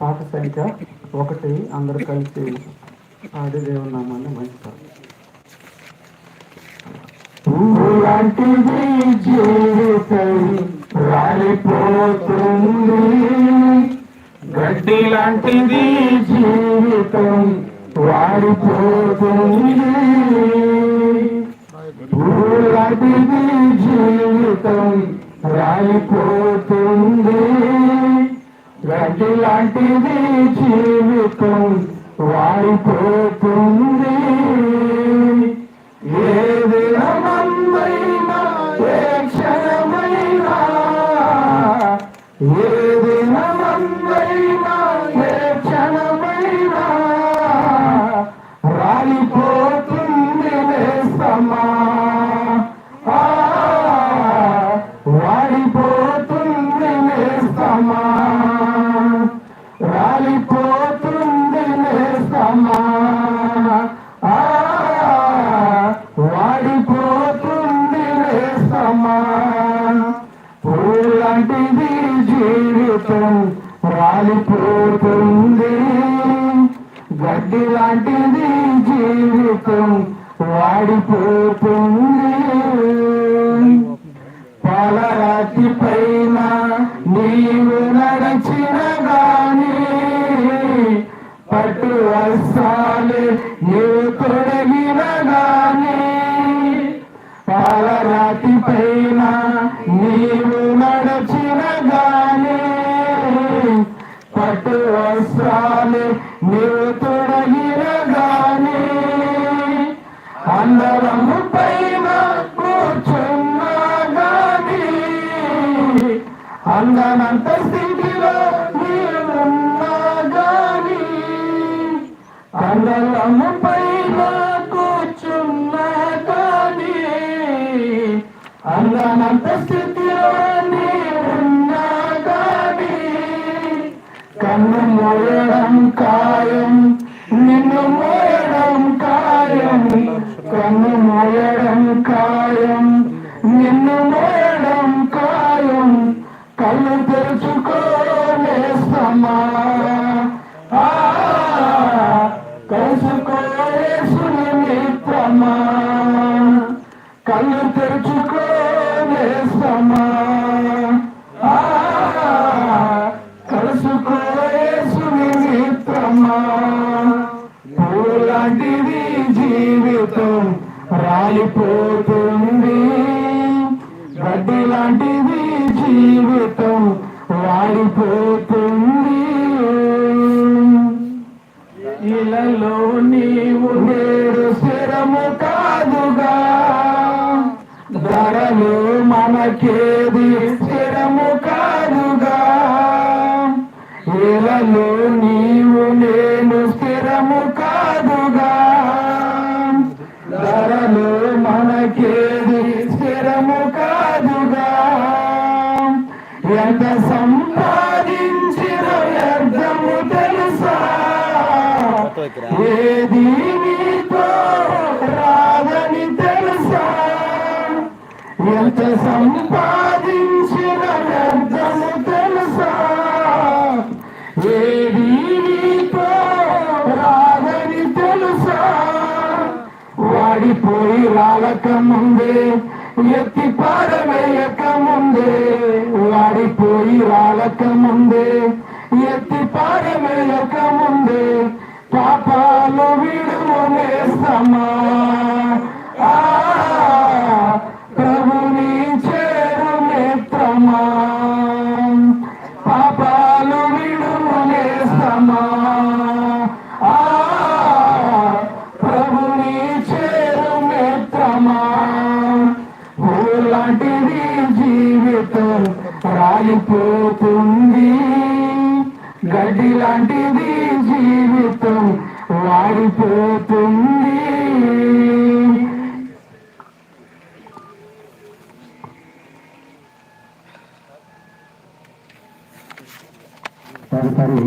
పాట సంఖ్య ఒకటి అందరు కలిసి ఆడి దేవుని నామాన్ని మంచుతారు పువ్వులాంటిది జీవితం రాలిపోతుంది. గడ్డి లాంటిది జీవితం వాడిపోతుంది. పువ్వులాంటిది జీవితం రాలిపోతుంది. గడ్డి లాంటిది జీవితం వాడిపోతుంది. ఏ దినమైనా ఏ గడ్డి లాంటిది జీవితం వాడిపోతుంది. పాలరాతి పైన అందనంత స్థితిలో నీవున్నా గాని అందరము పైన కూర్చున్నా గాని అందనంత స్థితిలో నీవున్నా గాని కన్ను మోయడం కాయం నిన్ను మోయడం కాయం కన్ను మోయడం కాయం నిన్ను మోయ కళ్ళు తెరుచుకోలేస్తమా ఆ, కలుసుకోలేసుని మిత్రమా పూలాంటిది జీవితం రాలిపోతుంది కాదుగా. ధరలు మనకేది స్థిరము కాదుగా. ఇలలో నీవు నేను స్థిరము కాదుగా. ధరలు మనకేది స్థిరము కాదుగా. ఎంత సంపాదించిన వ్యర్థము తెలుసా? ఏది నీతో రాదని ఎంత సంపాదించిన వ్యర్థము తెలుసా? ఏది రాదని తెలుసా? వాడిపోయి రాలక ముందే ఎత్తి పారవేయక ముందే వాడిపోయి రాలక ముందే ఎత్తి పారవేయక ముందే పాపాలు విడువనే సమా గడ్డి లాంటిది జీవితం వాడిపోతుంది. తదుపరి